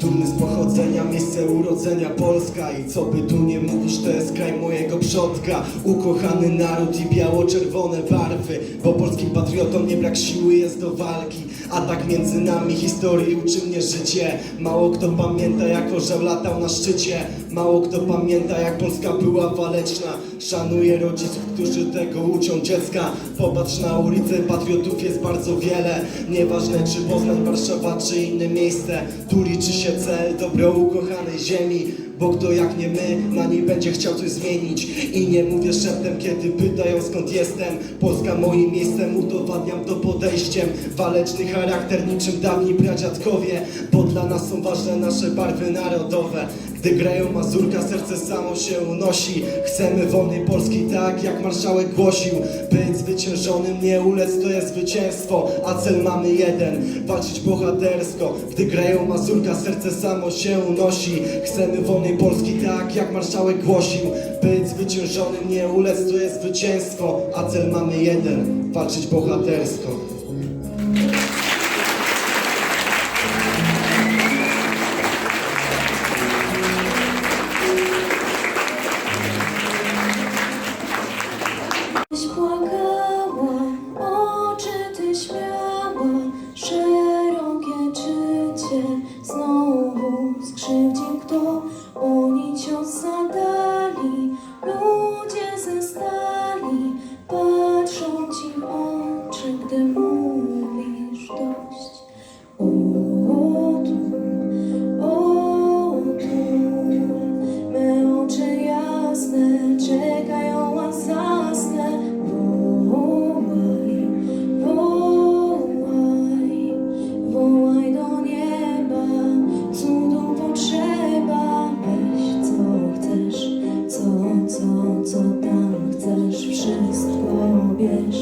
Dumny z pochodzenia, miejsce urodzenia Polska. I co by tu nie mówisz, to jest kraj mojego przodka. Ukochany naród i biało-czerwone barwy. Bo polskim patriotom nie brak siły jest do walki. A tak między nami historii uczy mnie życie. Mało kto pamięta jak orzeł latał na szczycie. Mało kto pamięta jak Polska była waleczna. Szanuję rodziców, którzy tego uczą. Dziecka Popatrz na ulicę, patriotów jest bardzo wiele. Nieważne czy Poznań, Warszawa czy inne miejsce Tu liczy się cel, dobro ukochanej ziemi. Bo kto jak nie my, na niej będzie chciał coś zmienić. I nie mówię szeptem, kiedy pytają skąd jestem. Polska moim miejscem, udowadniam to podejściem. Waleczny charakter niczym dawni pradziadkowie Bo dla nas są ważne nasze barwy narodowe. Gdy grają Mazurka, serce samo się unosi. Chcemy wolnej Polski tak, jak marszałek głosił. Być zwyciężonym, nie ulec, to jest zwycięstwo. A cel mamy jeden, walczyć bohatersko. Gdy grają Mazurka, serce samo się unosi. Chcemy wolnej Polski tak, jak marszałek głosił. Być zwyciężonym, nie ulec, to jest zwycięstwo. A cel mamy jeden, walczyć bohatersko co,